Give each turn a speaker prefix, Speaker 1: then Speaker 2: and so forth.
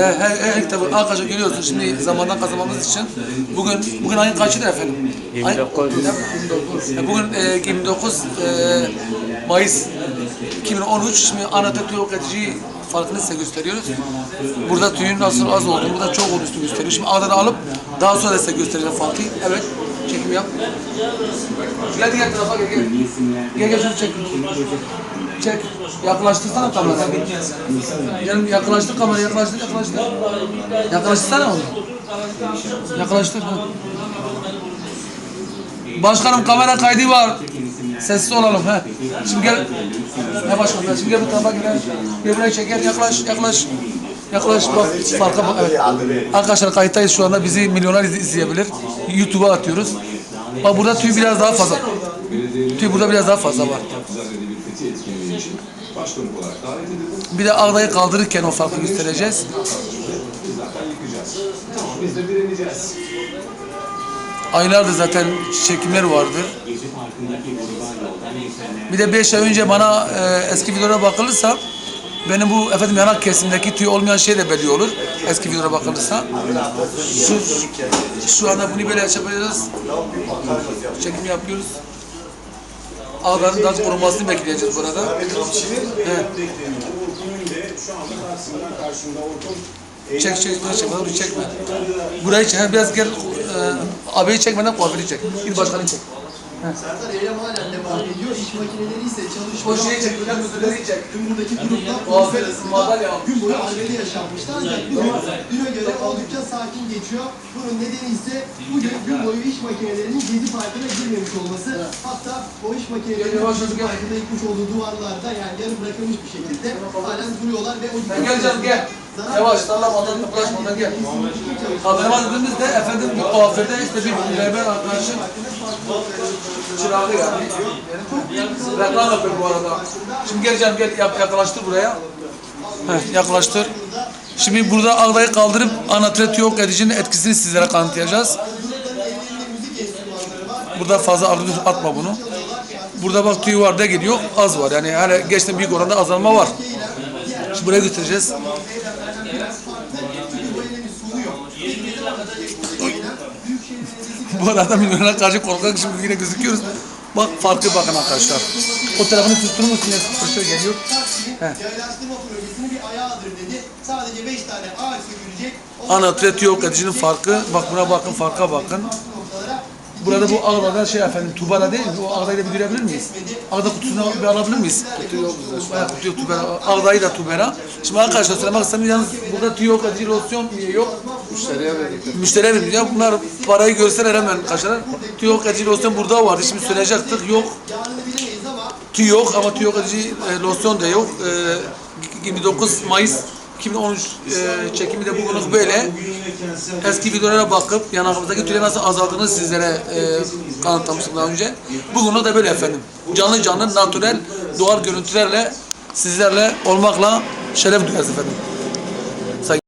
Speaker 1: Her, her, kitabı arkadaşlar görüyorsunuz şimdi zamandan kazanmamız için bugün bugün ayın kaçıdır efendim? Ay-
Speaker 2: 29.
Speaker 1: 29. E, Bugün e, 29 e, Mayıs 2013 şimdi ana tek yok farkını size gösteriyoruz. Burada tüyün nasıl az olduğunu, burada çok olduğunu gösteriyor. Şimdi adını alıp daha sonra size göstereceğim farkı. Evet, çekim yap. Gel diğer tarafa gel gel. Gel gel şunu çek. Çek. Yaklaştırsana kamerayı. Gel yaklaştır kamerayı, yaklaştır, yaklaştır. Yaklaştırsana onu. Yaklaştır. Ha. Başkanım kamera kaydı var. Sessiz olalım. He. Şimdi gel. Ne başkanım? Şimdi gel bu tarafa gel. Gel buraya çek. Gel yaklaş. Yaklaş. Yaklaş. Bak farka bak. Evet. Arkadaşlar kayıttayız şu anda. Bizi milyonlar iz- izleyebilir. YouTube'a atıyoruz. Bak burada tüy biraz daha fazla. Tüy burada biraz daha fazla var.
Speaker 3: Bir
Speaker 1: de ağdayı kaldırırken o farkı göstereceğiz.
Speaker 3: Biz de direneceğiz.
Speaker 1: Aylardır zaten çekimler vardır. Bir de 5 ay önce bana e, eski videolara bakılırsa benim bu efendim yanak kesimdeki tüy olmayan şey de belli olur. Eski videolara bakılırsa. Şu, şu anda bunu böyle yapacağız. Çekim yapıyoruz. Ağların daha korunmasını bekleyeceğiz burada. Evet. Çek çek çek çek çekme. Burayı çek biraz gel e, abiyi çekmeden kuaförü çek. Bir başkanı çek.
Speaker 4: Serdar eylem halen devam ediyor. İş makineleri ise çalışma.
Speaker 1: O şeyi çek, biraz müdürleri çek.
Speaker 4: Tüm buradaki gruplar
Speaker 1: Kuaför, madalya.
Speaker 4: gün boyu alevli yaşanmıştı. Ancak bugün düne göre oldukça sakin geçiyor. Bunun nedeni ise bugün gün boyu iş makinelerinin gezi parkına girmemiş olması. Hatta o iş makinelerinin
Speaker 1: Yavaş,
Speaker 4: gezi parkında yıkmış olduğu duvarlarda yani yarım bırakılmış bir şekilde halen duruyorlar ve o
Speaker 1: Sen gel canım gel. Yavaş darlamadan yaklaşmadan gel. Kameraman dediğimizde efendim bu kuaförde işte bir berber arkadaşım çırağı yani. Reklam yapıyor bu arada. Şimdi gel canım gel yaklaştır buraya. Heh, yaklaştır. Şimdi burada ağdayı kaldırıp anatret yok edicinin etkisini sizlere kanıtlayacağız. Burada fazla ardı atma bunu. Burada bak tüy var da gidiyor az var yani hani geçten büyük oranda azalma var. Şimdi buraya götüreceğiz. Bu arada milyonlara karşı korkak şimdi yine gözüküyoruz. Bak farkı bakın arkadaşlar. O tarafını tutturur musun? Yine fırça geliyor. He.
Speaker 4: Sadece 5 tane ağaç sökülecek. O
Speaker 1: Anatret yok edicinin farkı. Bak buna bakın farka bakın. Burada bu ağdadan şey efendim tubara değil mi? O ağdayı da bir görebilir miyiz? Ağda kutusunu bir alabilir miyiz? Kutu yok bizde. Kutu yok tubera. Ağdayı da tubera. Şimdi arkadaşlar söylemek istemiyorum yalnız burada tüy yok edici losyon niye yok?
Speaker 5: Müşteriye verdik.
Speaker 1: Müşteriye vermiyor. Ya bunlar parayı görseler hemen kaçarlar. Tüy yok edici losyon burada vardı. Şimdi söyleyecektik yok. Tüy yok ama tüy yok edici e, losyon da yok. E, 29 Mayıs 2013 e, çekimi de bugünlük böyle. Eski videolara bakıp yanağımızdaki tüyler nasıl azaldığını sizlere e, kanıtlamıştım daha önce. Bugünlük de böyle efendim. Canlı canlı, natürel, doğal görüntülerle sizlerle olmakla şeref duyarız efendim.